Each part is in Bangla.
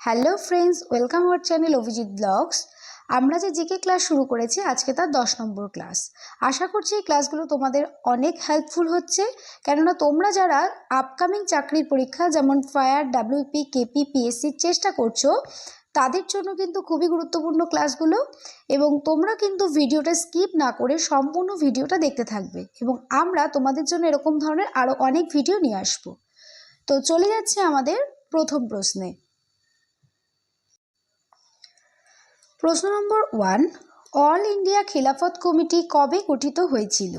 Hello friends, welcome our channel Abhijit blogs. আমরা যে জিকে ক্লাস শুরু করেছি, আজকে তার দশ নম্বর ক্লাস। আশা করছি এই ক্লাসগুলো তোমাদের অনেক হেল্পফুল হচ্ছে। কেননা তোমরা যারা আপকামিং চাকরির পরীক্ষা, যেমন ফায়ার ডাব্লিউপি কেপি পিএসসির চেষ্টা করছ, তাদের জন্য কিন্তু খুবই গুরুত্বপূর্ণ ক্লাসগুলো এবং তোমরা কিন্তু ভিডিওটা স্কিপ না করে সম্পূর্ণ ভিডিওটা দেখতে থাকবে এবং আমরা তোমাদের জন্য এরকম ধরনের আরও অনেক ভিডিও নিয়ে আসব। তো চলে যাচ্ছে আমাদের প্রথম প্রশ্নে। প্রশ্ন নম্বর one, all India Khilafat committee কবে গঠিত হয়েছিল?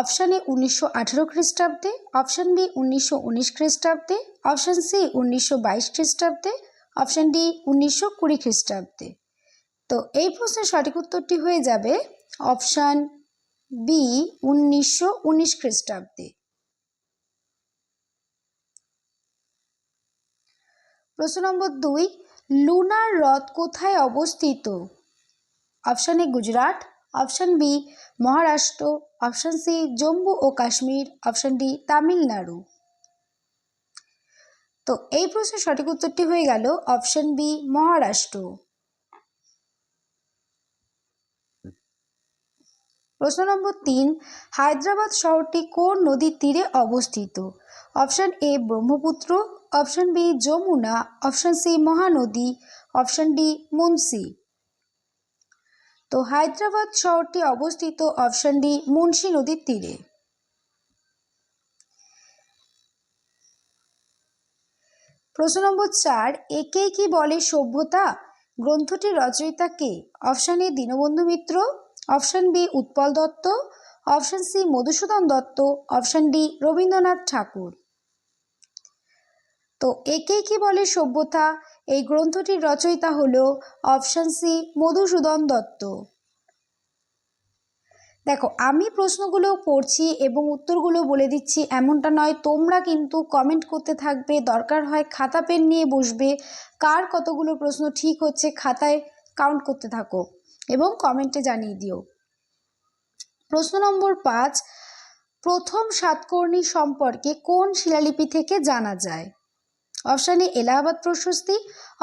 অপশান এ উনিশশো আঠেরো খ্রিস্টাব্দে, অপশান বি উনিশশো উনিশ খ্রিস্টাব্দে, অপশান সি উনিশশো বাইশ খ্রিস্টাব্দে, অপশান ডি উনিশশো কুড়ি খ্রিস্টাব্দে। তো এই প্রশ্নের সঠিক উত্তরটি হয়ে যাবে অপশান বি উনিশশো উনিশ খ্রিস্টাব্দে। প্রশ্ন নম্বর দুই লুনার হ্রদ কোথায় অবস্থিত? Option A Gujarat option B Maharashtra option C Jammu O Kashmir option D Tamil Nadu তো এই প্রশ্নের সঠিক উত্তরটি হয়ে গেল অপশান বি মহারাষ্ট্র প্রশ্ন নম্বর তিন, হায়দ্রাবাদ শহরটি কোন নদীর তীরে অবস্থিত? Option A Brahmaputra. Option B Yamuna, option C Mahanadi, option D Munshi. তো হায়দ্রাবাদ শহরটি অবস্থিত অপশন ডি মুন্সি নদীর তীরে। প্রশ্ন নম্বর চার, একে কি বলে সভ্যতা? গ্রন্থটির রচয়িতা কে? Option A Dinabandhu Mitra, option B Utpal Dutta, option C Madhusudan Dutta, option D Rabindranath Thakur. তো একে কি বলে সভ্যতা? এই গ্রন্থটির রচয়িতা হল অপশান সি মধুসূদন দত্ত। দেখো, আমি প্রশ্নগুলো পড়ছি এবং উত্তরগুলো বলে দিচ্ছি এমনটা নয়, তোমরা কিন্তু কমেন্ট করতে থাকবে, দরকার হয় খাতা, পেন নিয়ে বসবে, কার কতগুলো প্রশ্ন ঠিক হচ্ছে খাতায় কাউন্ট করতে থাকো এবং কমেন্টে জানিয়ে দিও। প্রশ্ন নম্বর পাঁচ, প্রথম সাতকর্ণী সম্পর্কে কোন শিলালিপি থেকে জানা যায়? অপশান এ এলাহাবাদ প্রশস্তি,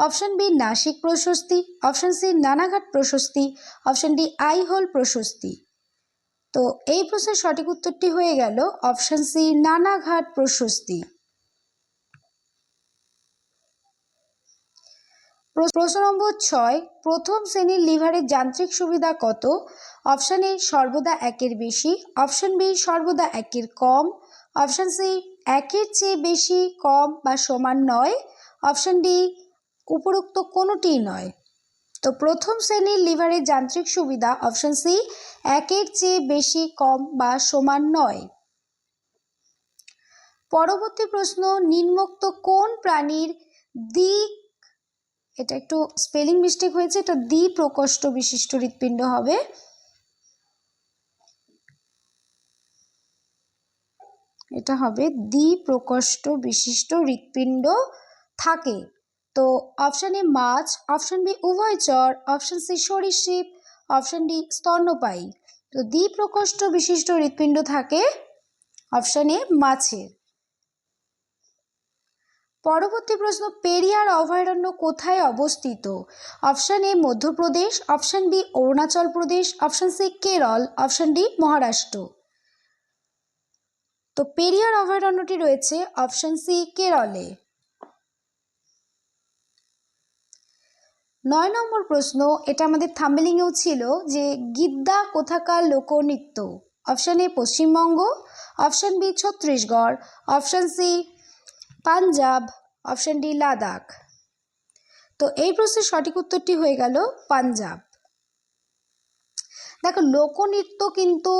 অপশান বি নাসিক প্রশস্তি, অপশান সি নানাঘাট প্রশস্তি, অপশান ডি আইহোল প্রশস্তি। তো এই প্রশ্নের সঠিক উত্তরটি হয়ে গেল অপশান সি নানাঘাট প্রশস্তি। প্রশ্ন নম্বর ছয়, প্রথম শ্রেণির লিভারের যান্ত্রিক সুবিধা কত? অপশান এ সর্বদা একের বেশি, অপশান বি সর্বদা একের কম, অপশান সি একের চেয়ে বেশি, কম বা সমান নয়। অপশান ডি, উপরোক্ত কোনোটিই নয়। তো প্রথম শ্রেণির লিভারের যান্ত্রিক সুবিধা, অপশান সি, একের চেয়ে বেশি, কম বা সমান নয়। পরবর্তী প্রশ্ন, নিম্নোক্ত কোন প্রাণীর দিক, এটা একটু স্পেলিং মিস্টেক হয়েছে, এটা দ্বি প্রকোষ্ঠ বিশিষ্ট হৃৎপিণ্ড হবে। এটা হবে দ্বি প্রকোষ্ঠ বিশিষ্ট হৃৎপিণ্ড থাকে। তো অপশান এ মাছ, অপশান বি উভয়চর অপশান সি সরীসৃপ অপশান ডি স্তন্যপায়ী। তো দ্বিপ্রকোষ্ঠ বিশিষ্ট হৃৎপিণ্ড থাকে অপশান এ মাছের। পরবর্তী প্রশ্ন, পেরিয়ার অভয়ারণ্য কোথায় অবস্থিত? Option A Madhya Pradesh, option B Arunachal Pradesh, option C Kerala, option D Maharashtra. তো পেরিয়ার অভয়ারণ্যটি রয়েছে অপশান সি, কেরলে। নয় নম্বর প্রশ্ন, এটা আমাদের থাম্বেলিংয়েও ছিল যে গিদ্দা কোথাকার লোকনৃত্য? Option A Paschimbanga, option B Chhattisgarh, option C Punjab, option D Ladakh. তো এই প্রশ্নের সঠিক উত্তরটি হয়ে গেল পাঞ্জাব। দেখো, লোকনৃত্য কিন্তু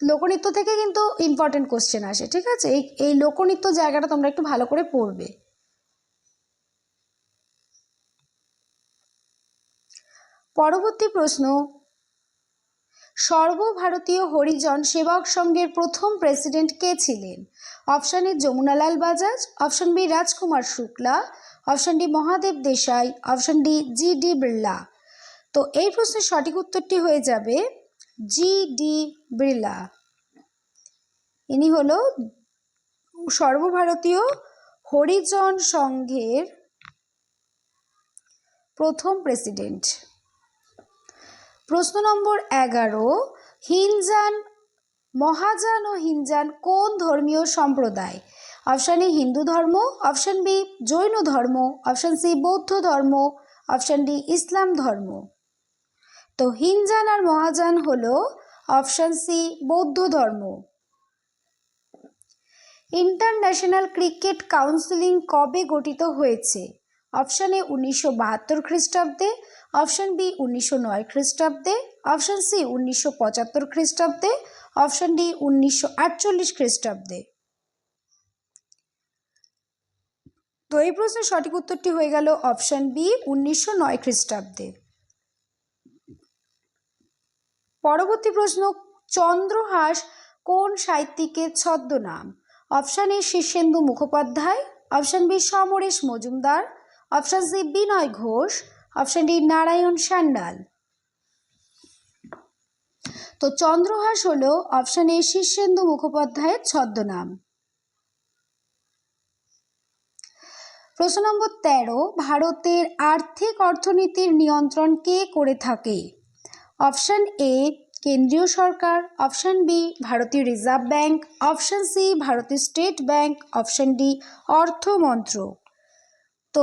লোকনৃত্য থেকে কিন্তু ইম্পর্টেন্ট কোশ্চেন আসে, ঠিক আছে? এই এই লোকনৃত্য জায়গাটা তোমরা একটু ভালো করে পড়বে। পরবর্তী প্রশ্ন, সর্বভারতীয় হরিজন সেবক সংঘের প্রথম প্রেসিডেন্ট কে ছিলেন? Option A Jamnalal Bajaj option B Rajkumar Shukla option D Mahadev Desai option D G D Birla. তো এই প্রশ্নের সঠিক উত্তরটি হয়ে যাবে জি ডি বিড়লা। ইনি হল সর্বভারতীয় হরিজন সংঘের প্রথম প্রেসিডেন্ট। প্রশ্ন নম্বর এগারো, হিনজান মহাযান ও হিনজান কোন ধর্মীয় সম্প্রদায়? অপশান এ হিন্দু ধর্ম, অপশান বি জৈন ধর্ম, অপশান সি বৌদ্ধ ধর্ম, অপশান ডি ইসলাম ধর্ম। তো হিনজান আর মহাযান হলো অপশান সি বৌদ্ধ ধর্ম। ইন্টারন্যাশনাল ক্রিকেট কাউন্সিলিং কবে গঠিত হয়েছে? অপশান এ উনিশশো বাহাত্তর খ্রিস্টাব্দে, অপশান বি উনিশশো নয় খ্রিস্টাব্দে, অপশান সি উনিশশো পঁচাত্তর খ্রিস্টাব্দে, অপশান ডি উনিশশো আটচল্লিশ খ্রিস্টাব্দে। তো এই প্রশ্নের সঠিক উত্তরটি হয়ে গেল অপশান বি উনিশশো নয় খ্রিস্টাব্দে। পরবর্তী প্রশ্ন, চন্দ্রহাস কোন সাহিত্যিকের ছদ্মনাম? Option A Shirshendu Mukhopadhyay, option B Samaresh Majumdar, option C Binoy Ghosh, option D Narayan Sanyal তো চন্দ্রহাস হলো অপশান এ শীর্ষেন্দু মুখোপাধ্যায়ের ছদ্মনাম। প্রশ্ন নম্বর তেরো, ভারতের আর্থিক অর্থনীতির নিয়ন্ত্রণ কে করে থাকে? অপশান এ কেন্দ্রীয় সরকার, অপশান বি ভারতীয় রিজার্ভ ব্যাংক, অপশান সি ভারতীয় স্টেট ব্যাংক, অপশান ডি অর্থ মন্ত্রক। তো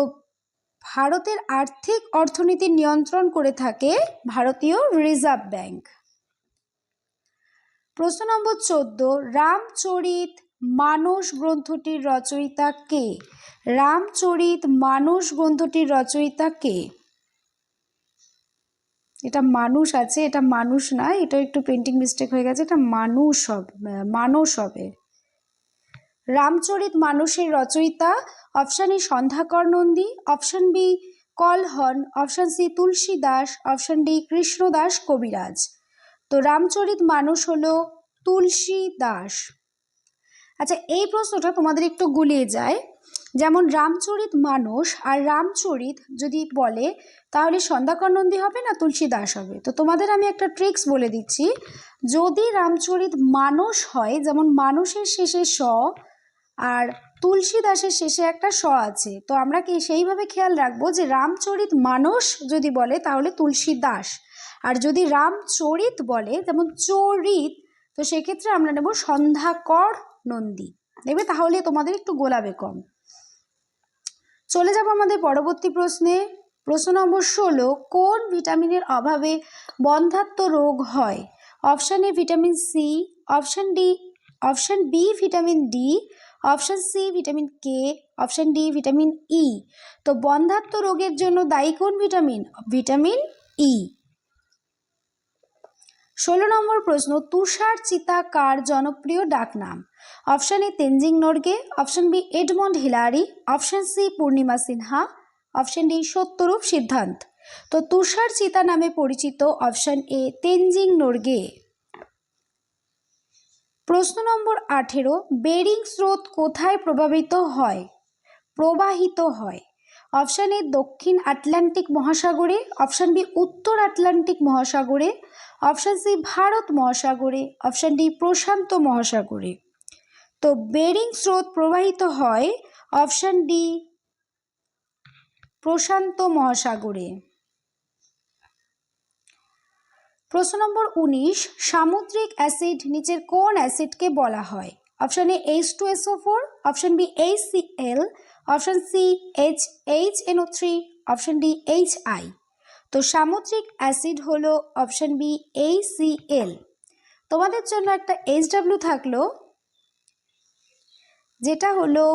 ভারতের আর্থিক অর্থনীতির নিয়ন্ত্রণ করে থাকে ভারতীয় রিজার্ভ ব্যাংক। প্রশ্ন নম্বর চোদ্দ, রামচরিত মানস গ্রন্থটির রচয়িতা কে? রামচরিত মানস গ্রন্থটির রচয়িতা কে? এটা মানুষ আছে, এটা মানুষ না এটা একটু পেন্টিং মিস্টেক হয়ে গেছে, এটা মানুষ হবে মানস হবে। রামচরিত মানুষের রচয়িতা option A Sandhyakar Nandi option B Kalhan option C Tulsi Das option D Krishnadas Kaviraj. তো রামচরিত মানুষ হলো তুলসী দাস। আচ্ছা এই প্রশ্নটা তোমাদের একটু গুলিয়ে যায়। যেমন রামচরিত মানস আর রামচরিত যদি বলে, তাহলে সন্ধ্যাকর নন্দী হবে না তুলসী দাস হবে? তো তোমাদের আমি একটা ট্রিক্স বলে দিচ্ছি। যদি রামচরিত মানস হয়, যেমন মানুষের শেষে স আর তুলসী দাসের শেষে একটা স আছে, তো আমরা কি সেইভাবে খেয়াল রাখব যে রামচরিত মানস যদি বলে, তাহলে তুলসী দাস আর যদি রামচরিত বলে, যেমন চরিত, তো সেক্ষেত্রে আমরা নেব সন্ধ্যাকর নন্দী দেখবে তাহলে তোমাদের একটু গোলাবে কম। চলে যাব আমাদের পরবর্তী প্রশ্নে। প্রশ্ন নম্বর ষোলো, কোন ভিটামিনের অভাবে বন্ধাত্ম রোগ হয়? Option A vitamin C option D, option B vitamin D option C vitamin K option D vitamin E তো বন্ধাত্ম রোগের জন্য দায়ী কোন ভিটামিন? ভিটামিন ই ষোলো নম্বর প্রশ্ন, তুষার চিতা কার জনপ্রিয় ডাকনাম? Option A Tenzing Norgay, option B Edmund Hillary, option C Purnima Sinha, option D Satyarup Siddhanta. তো তুষার চিতা নামে পরিচিত অপশান এ তেনজিং নর্গে। প্রশ্ন নম্বর আঠেরো, বেরিং স্রোত কোথায় প্রভাবিত হয়? প্রবাহিত হয়। অপশান এ দক্ষিণ আটলান্টিক মহাসাগরে, অপশান বি উত্তর আটলান্টিক মহাসাগরে অপশান সি, ভারত মহাসাগরে, অপশান ডি, প্রশান্ত মহাসাগরে। তো বেরিং স্রোত প্রবাহিত হয় অপশান ডি, প্রশান্ত মহাসাগরে। প্রশ্ন নম্বর উনিশ, সামুদ্রিক অ্যাসিড নিচের কোন অ্যাসিডকে বলা হয়? Option A H two SO four option B H C L option C H H NO three option D H I তো সামুদ্রিক অ্যাসিড হলো option B H C L তোমাদের জন্য একটা এইচ ডাব্লিউ থাকল, যেটা হলো,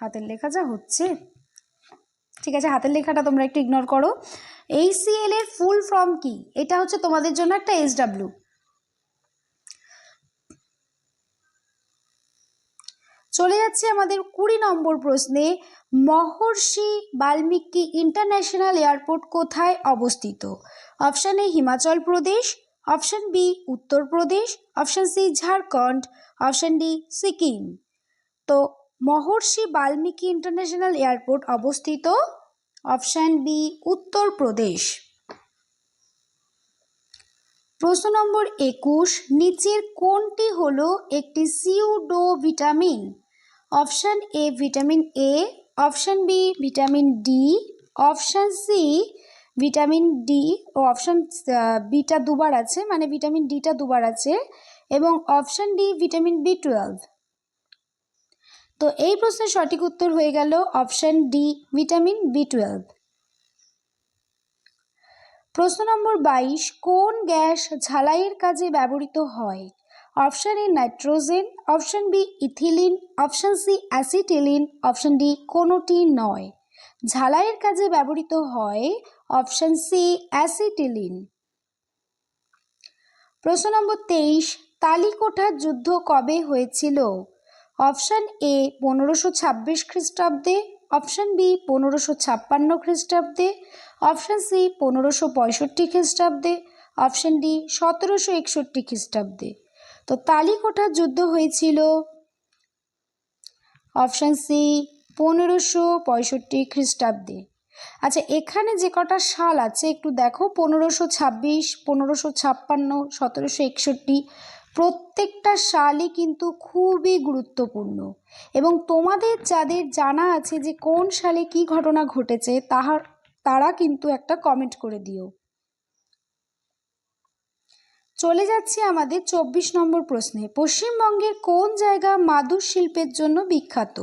হাতের লেখা যা হচ্ছে, ঠিক আছে, হাতের লেখাটা তোমরা একটু ইগনোর করো। এইচসিএল এর ফুল ফর্ম কি? এটা হচ্ছে তোমাদের জন্য একটা এইচ ডাব্লিউ চলে যাচ্ছে আমাদের কুড়ি নম্বর প্রশ্নে, মহর্ষি বাল্মীকি ইন্টারন্যাশনাল এয়ারপোর্ট কোথায় অবস্থিত? Option A Himachal Pradesh, option B Uttar Pradesh option C Jharkhand, option D Sikkim. তো মহর্ষি বাল্মীকি ইন্টারন্যাশনাল এয়ারপোর্ট অবস্থিত? অপশান বি উত্তরপ্রদেশ প্রশ্ন নম্বর একুশ, নিচের কোনটি হলো একটি pseudo vitamin option A vitamin A, option B vitamin D, option C vitamin D O option বিটা দুবার আছে মানে ভিটামিন ডিটা দুবার আছে এবং option D vitamin B twelve. তো এই প্রশ্নের সঠিক উত্তর হয়ে গেল option D vitamin B twelve. প্রশ্ন নম্বর বাইশ, কোন গ্যাস ঝালাইয়ের কাজে ব্যবহৃত হয়? Option A nitrogen, option B ethylene, option C acetylene, option D কোনোটি নয়। ঝালাইয়ের কাজে ব্যবহৃত হয় অপশান সি অ্যাসিটিলিন। প্রশ্ন নম্বর তেইশ তালিকোঠার যুদ্ধ কবে হয়েছিল? অপশান এ পনেরোশো ছাব্বিশ খ্রিস্টাব্দে, অপশান বি পনেরোশো ছাপ্পান্ন খ্রিস্টাব্দে অপশান সি পনেরোশো পঁয়ষট্টি খ্রিস্টাব্দে, অপশান ডি সতেরোশো একষট্টি খ্রিস্টাব্দে। তো তালিকোঠার যুদ্ধ হয়েছিল অপশান সি পনেরোশো পঁয়ষট্টি খ্রিস্টাব্দে। আচ্ছা এখানে যে কটা সাল আছে একটু দেখো, পনেরোশো ছাব্বিশ, পনেরোশো ছাপ্পান্ন, সতেরোশো একষট্টি, প্রত্যেকটা সালই কিন্তু খুবই গুরুত্বপূর্ণ। এবং তোমাদের যাদের জানা আছে যে কোন সালে কি ঘটনা ঘটেছে, তাহার তারা কিন্তু একটা কমেন্ট করে দিও। চলে যাচ্ছি আমাদের চব্বিশ নম্বর প্রশ্নে। পশ্চিমবঙ্গের কোন জায়গা মাদুর শিল্পের জন্য বিখ্যাত?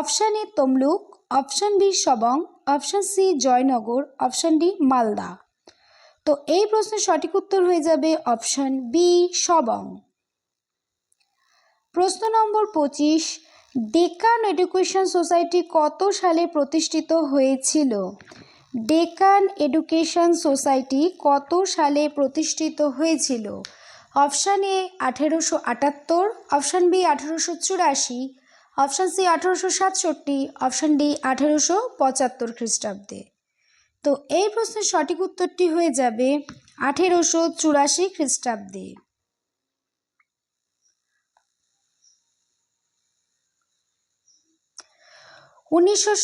Option A Tamluk, option B Sabang, option C Joynagar, option D Malda. তো এই প্রশ্নের সঠিক উত্তর হয়ে যাবে অপশান বি সবং। প্রশ্ন নম্বর পঁচিশ, ডেকান এডুকেশন সোসাইটি কত সালে প্রতিষ্ঠিত হয়েছিল? ডেকান এডুকেশন সোসাইটি কত সালে প্রতিষ্ঠিত হয়েছিল? অপশান এ আঠেরোশো আটাত্তর, অপশান বি আঠেরোশো চুরাশি, অপশান সি আঠেরোশো সাতষট্টি, অপশান ডি আঠেরোশো পঁচাত্তর খ্রিস্টাব্দে। তো এই প্রশ্নের সঠিক উত্তরটি হয়ে যাবে আঠেরোশো চুরাশি খ্রিস্টাব্দে। উনিশশো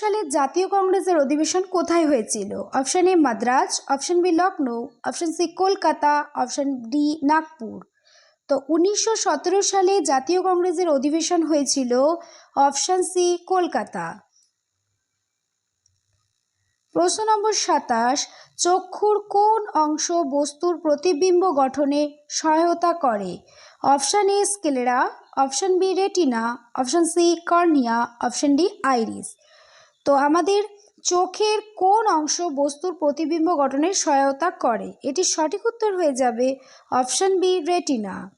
সালের জাতীয় কংগ্রেসের অধিবেশন কোথায় হয়েছিল? Option A Madras, option B Lucknow option C Kolkata, option D Nagpur. তো উনিশশো সতেরো সালে জাতীয় কংগ্রেসের অধিবেশন হয়েছিল অপশান সি কলকাতা। প্রশ্ন নম্বর সাতাশ, চক্ষুর কোন অংশ বস্তুর প্রতিবিম্ব গঠনে সহায়তা করে? Option A sclera option B retina, option C cornea, option D iris. তো আমাদের চোখের কোন অংশ বস্তুর প্রতিবিম্ব গঠনে সহায়তা করে? এটি সঠিক উত্তর হয়ে যাবে অপশান বি রেটিনা।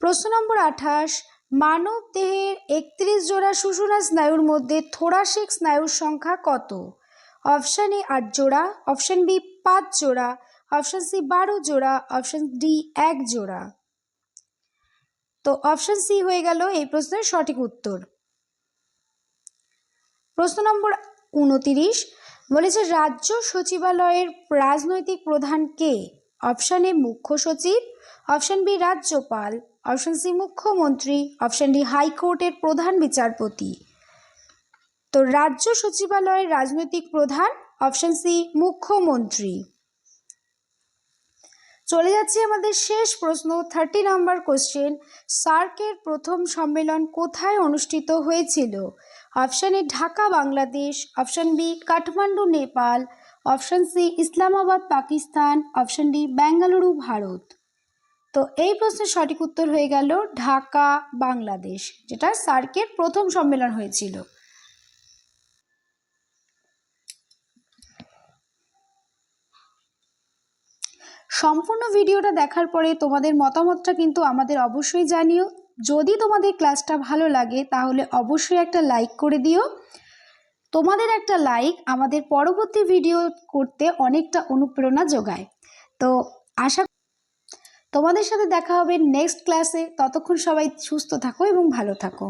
প্রশ্ন নম্বর আঠাশ, মানব দেহের একত্রিশ জোড়া সুষুনা স্নায়ুর মধ্যে থোরাসিক স্নায়ুর সংখ্যা কত? অপশান এ আট জোড়া, অপশান বি পাঁচ জোড়া, অপশান সি বারো জোড়া, অপশান ডি এক জোড়া। তো অপশান সি হয়ে গেল এই প্রশ্নের সঠিক উত্তর। প্রশ্ন নম্বর উনতিরিশ বলেছে, রাজ্য সচিবালয়ের রাজনৈতিক প্রধান কে? অপশান এ মুখ্য সচিব, অপশান বি রাজ্যপাল, অপশান সি মুখ্যমন্ত্রী, অপশান ডি হাইকোর্টের প্রধান বিচারপতি। তো রাজ্য সচিবালয়ের রাজনৈতিক প্রধান, অপশান সি মুখ্যমন্ত্রী। চলে যাচ্ছি আমাদের শেষ প্রশ্ন থার্টি নাম্বার কোশ্চেন সার্কের প্রথম সম্মেলন কোথায় অনুষ্ঠিত হয়েছিল? Option A Dhaka, Bangladesh option B Kathmandu, Nepal option C Islamabad, Pakistan option D Bengaluru, Bharat. তো এই প্রশ্নের সঠিক উত্তর হয়ে গেল ঢাকা, বাংলাদেশ, যেটা সার্কের প্রথম সম্মেলন হয়েছিল। সম্পূর্ণ ভিডিওটা দেখার পরে তোমাদের মতামতটা কিন্তু আমাদের অবশ্যই জানিও। যদি তোমাদের ক্লাসটা ভালো লাগে, তাহলে অবশ্যই একটা লাইক করে দিও। তোমাদের একটা লাইক আমাদের পরবর্তী ভিডিও করতে অনেকটা অনুপ্রেরণা যোগায়। তো আশা তোমাদের সাথে দেখা হবে নেক্সট ক্লাসে। ততক্ষণ সবাই সুস্থ থাকো এবং ভালো থাকো।